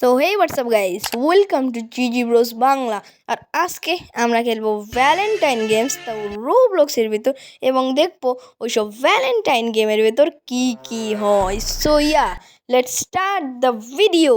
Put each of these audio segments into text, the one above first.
So hey what's up guys welcome to GG Bros Bangla আর আজকে আমরা খেলব Valentine games তাও লোকসের ভেতর, এবং দেখব ওইসব ভ্যালেন্টাইন গেমের ভেতর কি কি হয়। So yeah let's start the video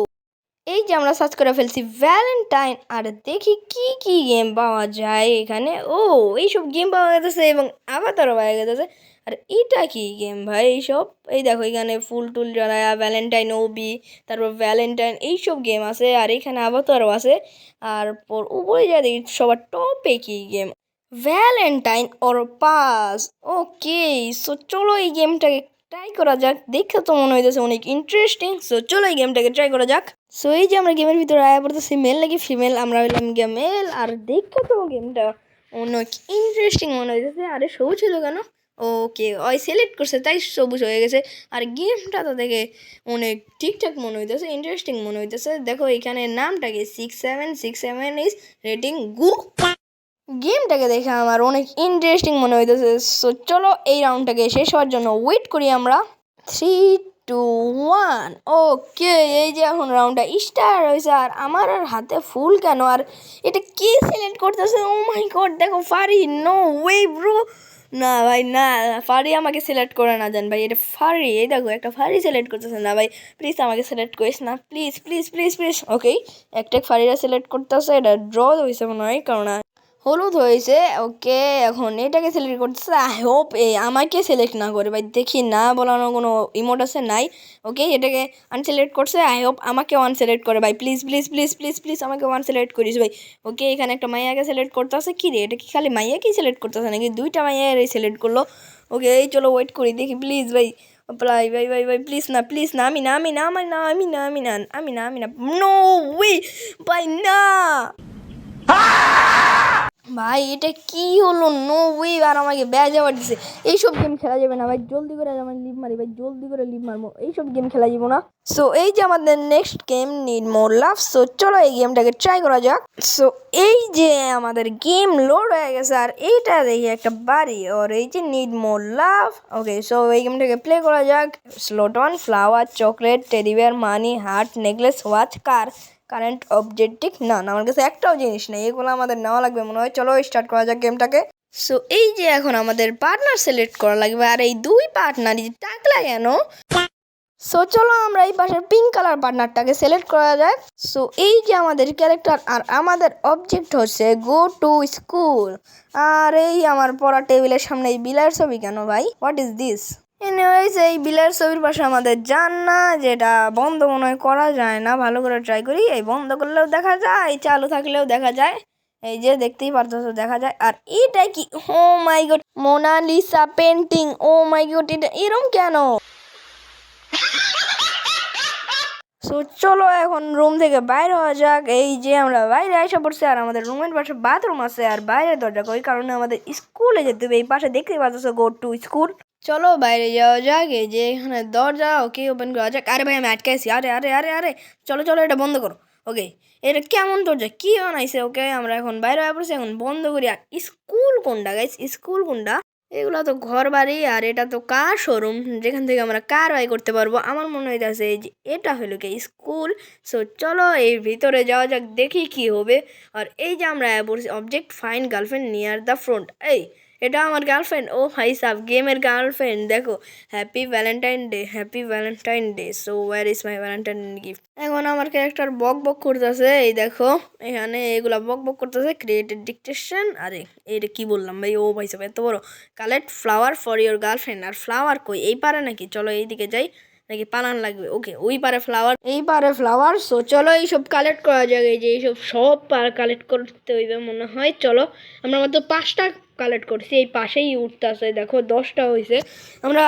যে আমরা সার্চ করে ফেলছি। ভ্যালেন্টাইন আর দেখি কি কি গেম পাওয়া যায় এখানে। ও, এইসব গেম পাওয়া গেছে এবং আবাতারও পাওয়া গেছে। আর এটা কি গেম ভাই? এইসব? এই দেখো এখানে ফুল টুল জ্বালায় ভ্যালেন্টাইন ওবি তারপর ভ্যালেন্টাইন এইসব গেম আছে। আর এখানে আবাতারও আছে। আর পর উপরে যা দেখি, সবার টপে কি game Valentine or pass okay so চলো এই গেমটাকে ট্রাই করা যাক। দেখে তো মনে হইতেছে অনেক ইন্টারেস্টিং সো চলো এই গেমটাকে ট্রাই করা যাক। সো এই যে আমরা গেমের ভিতরে আয়া পড়তেছি মেল নাকি ফিমেল আমরা হইলাম গিয়া মেল আর দেখে তো গেমটা অনেক ইন্টারেস্টিং মনে হইতেছে। আরে, সবুজ ছিল কেন? ওকে, ওই সিলেক্ট করছে, তাই সবুজ হয়ে গেছে। আর গেমটা তো দেখে অনেক ঠিকঠাক মনে হইতেছে ইন্টারেস্টিং মনে হইতেছে। দেখো, এখানে নামটা কি? Six seven six seven is rating গু গেমটাকে দেখে আমার অনেক ইন্টারেস্টিং মনে হইতেছে। সো চলো এই রাউন্ডটাকে শেষ হওয়ার জন্য ওয়েট করি আমরা। থ্রি টু ওয়ান ওকে এই যে এখন রাউন্ডটা স্টার্ট হয়েছে, আর আমার আর হাতে ফুল কেন? আর এটা কে সিলেক্ট করতেছে? ও মাই গড দেখো ফারি নো ওয়ে ব্রো না ভাই, না, ফারি আমাকে সিলেক্ট করে না জান ভাই, এটা ফারি। এই দেখো, একটা ফারি সিলেক্ট করতেছে। না ভাই প্লিজ আমাকে সিলেক্ট করিস না। Please please please please okay একটা ফারিরা সিলেক্ট করতেছে, এটা ড্র হয়েছে মনে হয়, কারণ হলুদ হয়েছে, ওকে, এখন এটাকে সিলেক্ট করতেছে। আই হোপ এই আমাকে সিলেক্ট না করে, ভাই, দেখি না বলানো কোনো ইমোট আছে, নাই। ওকে, এটাকে আনসিলেক্ট করছে আই হোপ আমাকে ওয়ান সিলেক্ট করে, ভাই। Please please please please please আমাকে ওয়ান সিলেক্ট করিস, ভাই। ওকে, এখানে একটা মাইয়াকে সিলেক্ট করতেছে কি রে? এটা কি খালি মাইয়াকেই সিলেক্ট করতেছে নাকি? দুইটা মাইয়া সিলেক্ট করল। ওকে, এই চলো ওয়েট করি, দেখি প্লিজ ভাই। প্লাই ভাই ভাই ভাই প্লিজ না প্লিজ না, আমি না আমি না আমি না আমি না আমি না আমি না আমি না। নো ওয়ে ভাই, না! ভাই, এটা কি হলো? নো ওয়ে আর আমাকে ব্যাজ আবার দিছে। এইসব গেম খেলা যাবে না, ভাই, জলদি করে আমার লিভ মারি, ভাই, জলদি করে লিভ মারবো। এইসব গেম খেলা যাব না। সো এই যে আমাদের next game need more love so চলো এই গেমটাকে ট্রাই করা যাক। সো এই যে আমাদের গেম লোড হয়ে গেছে, আর এইটা দেখি একটা বাড়ি ওর এই যে নিড মোর লাভ ওকে সো এই গেমটাকে প্লে করা যাক। স্লোটন flower chocolate teddy bear money heart necklace watch car current objective না আমার কাছে একটাও জিনিস নেই, এগুলো আমাদের নেওয়া লাগবে। মনে হয় চলো স্টার্ট করা যাক গেমটাকে সো এই যে এখন আমাদের পার্টনার সিলেক্ট করা লাগবে, আর এই দুই পার্টনারই টাকলা কেন? সো চলো আমরা এই পাশের পিঙ্ক কালার পার্টনারটাকে সিলেক্ট করা যাক। সো এই যে আমাদের ক্যারেক্টার আর আমাদের অবজেক্ট হচ্ছে গো টু স্কুল আর এই আমার পড়া টেবিলের সামনে এই বিলার ছবি কেন ভাই? হোয়াট ইজ দিস এনিওয়েজ এই বিলার ছবির পাশে আমাদের যান না যেটা বন্ধ মনে হয় করা যায় না, ভালো করে ট্রাই করি। এই বন্ধ করলেও দেখা যায়, চালু থাকলেও দেখা যায়। এই যে দেখতেই পারতেছো, দেখা যায়। আর এটা কি? ও my god Mona Lisa painting oh my god এটা এরম কেন? সো চলো এখন রুম থেকে বাইরে হওয়া যাক। এই যে আমরা বাইরে এসে পড়ছি, আর আমাদের রুমের পাশে বাথরুম আছে, আর বাইরে দরজা ওই কারণে আমাদের স্কুলে যেতে হবে। এই পাশে দেখতেই পাচ্ছ গো টু স্কুল চলো বাইরে যাওয়া যাক এই যে এখানে দরজা ওকে ওপেন করা যাক আরে ভাই আমি আছি আরে আরে আরে আরে চলো চলো এটা বন্ধ করো ওকে এটা কেমন দরজা কি বানাইছে ওকে আমরা এখন বাইরে হয়ে পড়ছি এখন বন্ধ করি আর স্কুল কোনটা গাইস স্কুল কোনটা এগুলো তো ঘর বাড়ি আর এটা তো কার শোরুম যেখান থেকে আমরা কার বাই করতে পারব আমার মনে হইতেছে যে এটা হলো কি স্কুল সো চলো এই ভিতরে যাওয়া যাক দেখি কি হবে আর এই যে আমরা বলছি object find girlfriend near the front এই এটা আমার গার্লফ্রেন্ড ও ভাই সাব গেমের গার্লফ্রেন্ড দেখো। Happy Valentine day happy Valentine day so where is my Valentine gift এখন আমার ক্যারেক্টার বক বক করতেছে, এই দেখো। এখানে এগুলা বক বক করতেছে ক্রিয়েটেড ডিকটেশন আরে এটা কি বললাম ভাই? ও ভাই সাব, এত বড়। Collect flower for your girlfriend R flower কই? এই পারে নাকি? চলো এইদিকে যাই। নাকি পালান লাগবে? ওকে ওই পারে ফ্লাওয়ার এই পারে ফ্লাওয়ার সো চলো এইসব কালেক্ট করা যাবে যে এইসব সব কালেক্ট করতে হইবে মনে হয়। চলো, আমরা মাত্র পাঁচটা কালেক্ট করছি, এই পাশেই উঠতেছে দেখো দশটা হয়েছে আমরা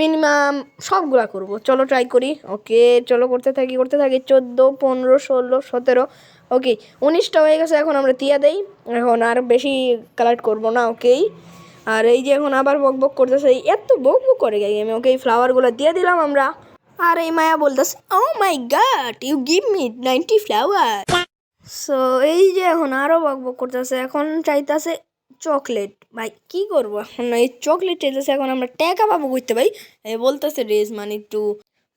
মিনিমাম সবগুলা করব। চলো ট্রাই করি। ওকে চলো করতে থাকি করতে থাকি, চোদ্দ, পনেরো, ষোলো, সতেরো। ওকে উনিশটা হয়ে গেছে, এখন আমরা তিয়া দেই। এখন আর বেশি কালেক্ট করব না ওকেই আর এই যে এখন আবার বক বক করতেছে এত বক বক করে গেছে আমি ওকে এই ফ্লাওয়ারগুলো দিয়ে দিলাম আমরা। আর এই মায়া বলতেছে ও my god you give me ninety flower so এই যে এখন আরও বক বক করতেছে, এখন চাইতেছে চকলেট ভাই, কি করব? এখন এই চকলেট চাইতেছে, এখন আমরা টাকা পাবো করতে ভাই? বলতেছে রেজ মানে একটু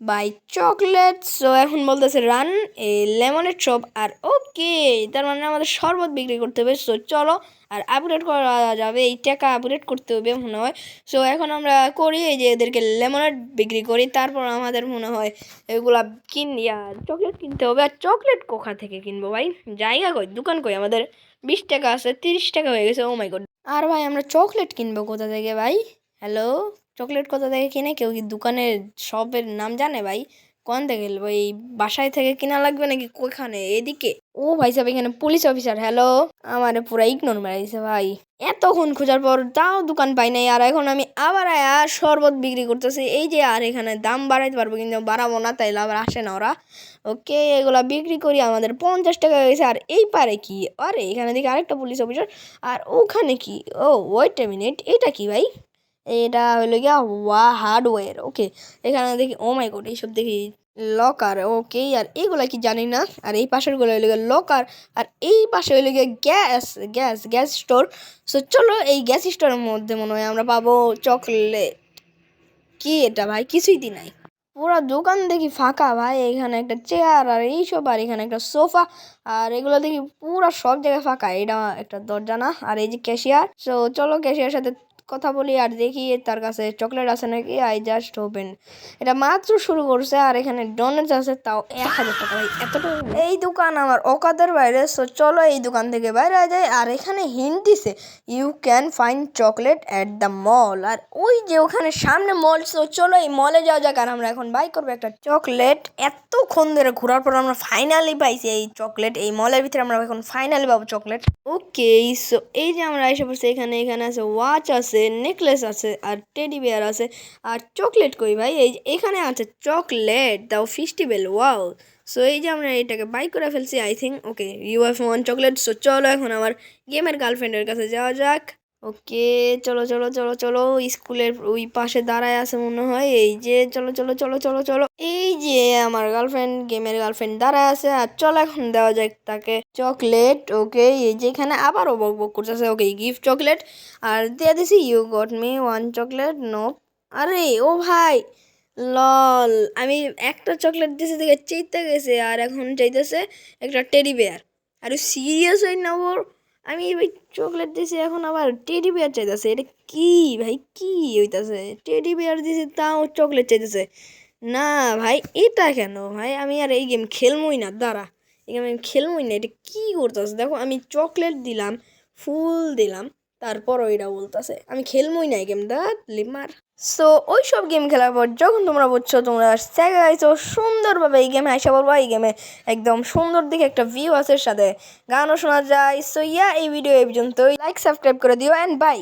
বাই চকলেট সো এখন বলতেছে রান এ লেমনের চপ আর ওকে তার মানে আমাদের শরবত বিক্রি করতে হবে। সো চলো, আর আপগ্রেড করা যাবে, এই টাকা আপগ্রেড করতে হবে মনে হয়। সো এখন আমরা করি এই যে এদেরকে লেমনেড বিক্রি করি, তারপর আমাদের মনে হয় এগুলা কিন আর চকলেট কিনতে হবে। আর চকলেট কোখা থেকে কিনবো ভাই? জায়গা কই? দোকান কই? আমাদের বিশ টাকা আছে, তিরিশ টাকা হয়ে গেছে ও মাই গড আর ভাই, আমরা চকলেট কিনবো কোথা থেকে ভাই? হ্যালো চকলেট কোথা থেকে কিনে কেউ কি দোকানের শপের নাম জানে ভাই? কোন থেকে ভাই? বাসায় থেকে কিনা লাগবে নাকি কোখানে এদিকে। ও ভাই সাহেব, এখানে পুলিশ অফিসার হ্যালো আমারে পুরো ইগনোর মারাইছে ভাই। এতক্ষণ খোঁজার পর তাও দোকান পাই নাই আর এখন আমি আবার আয়া শরবত বিক্রি করতেছি। এই যে আর এখানে দাম বাড়াইতে পারব কিন্তু বাড়াবো না, তাইলে আবার আসে না ওরা। ওকে, এগুলা বিক্রি করি, আমাদের পঞ্চাশ টাকা হয়ে গেছে আর এই পারে কি? আরে, এখানে দেখি আরেকটা পুলিশ অফিসার আর ওখানে কি? ও ওয়েট এ মিনিট এটা কি ভাই? এটা হলো গিয়া ওয়া হার্ডওয়্যার ওকে এখানে দেখি ও মাই গড এইসব দেখি লকার ওকে আর এইগুলা কি জানি না? আর এই পাশেরগুলো হলো গিয়ে লকার আর এই পাশে হলো গিয়ে gas gas gas store so চলো এই গ্যাস স্টোরের মধ্যে মনে হয় আমরা পাবো চকলেট কি এটা ভাই? কিছুই দি নাই। পুরো দোকান দেখি ফাঁকা ভাই, এখানে একটা চেয়ার আর এইসব, আর এখানে একটা সোফা আর এগুলো দেখি পুরো সব জায়গায় ফাঁকা। এটা একটা দরজা না, আর এই যে ক্যাশিয়ার সো চলো ক্যাশিয়ার সাথে কথা বলি আর দেখি তার কাছে চকলেট আছে নাকি? আই জাস্ট ওপেন এটা মাত্র শুরু করছে আর এখানে ডোনেটস আছে, তাও এক হাজার টাকা ভাই এতটা এই দোকান আমার অকাদের বাইরে সো চলো এই দোকান থেকে বাইরে যায় আর এখানে হিন্ট দিছে you can find chocolate at the mall আর ওই যে ওখানে সামনে মল সো চলো এই মলে যাওয়া যাক। আর আমরা এখন বাই করব একটা চকলেট এতক্ষণ ধরে ঘোরার পর আমরা ফাইনালি পাইছি এই চকলেট এই মলের ভিতরে আমরা এখন ফাইনালি পাবো চকলেট ওকে সো এই যে আমরা এসে পড়ছি, এখানে এখানে আছে ওয়াচ আছে। নেকলেস আছে, আর টেডি বিয়ার আছে, আর চকলেট কই ভাই? এই এখানে আছে চকলেট দাও ফেস্টিভ্যাল ওয়াও সো এই যে আমরা এটাকে বাই করে ফেলছি I think okay you have one chocolate so চলো এখন আমার গেমের গার্লফ্রেন্ডের কাছে যাওয়া যাক। ওকে, চলো চলো চলো চলো, স্কুলের ওই পাশে দাঁড়ায় আছে মনে হয়। এই যে, চলো চলো চলো চলো চলো। এই যে, আমার গার্লফ্রেন্ড গেমের গার্লফ্রেন্ড দাঁড়ায় আছে। আর চলো এখন দেওয়া যাক তাকে চকলেট ওকে, এই যে এখানে আবারও বক বক করতেছে। ওকে গিফট চকলেট আর দিয়ে দিছি you got me one chocolate no আরে, ও ভাই লল আমি একটা চকলেট দিয়েছি দেখে চেতে গেছে। আর এখন চাইতেছে একটা টেডি বেয়ার আর সিরিয়াস হয়ে না ওর আমি ভাই চকলেট দিছি, এখন আবার টেডি বিয়ার চাইতেছে। এটা কি ভাই? কি হইতাছে? টেডি বিয়ার দিছি, তাও চকলেট চাইতেছে। না ভাই, এটা কেন ভাই? আমি আর এই গেম খেলবই না, দাঁড়া। এই গেম আমি খেলবই না, এটা কী করতেছে? দেখো, আমি চকলেট দিলাম, ফুল দিলাম। তারপর ওইটা বলতেছে, আমি খেলমই না এই গেম দা লিমার। সো ওই সব গেম খেলার পর যখন তোমরা বুঝছ, তোমরা চাইছো সুন্দরভাবে এই গেমে আইসা বলব এই গেমে একদম সুন্দর দিকে একটা ভিউ আছে সাথে। গানও শোনা যায়। সো ইয়া এই ভিডিও এই পর্যন্তই। লাইক সাবস্ক্রাইব করে দিও অ্যান্ড বাই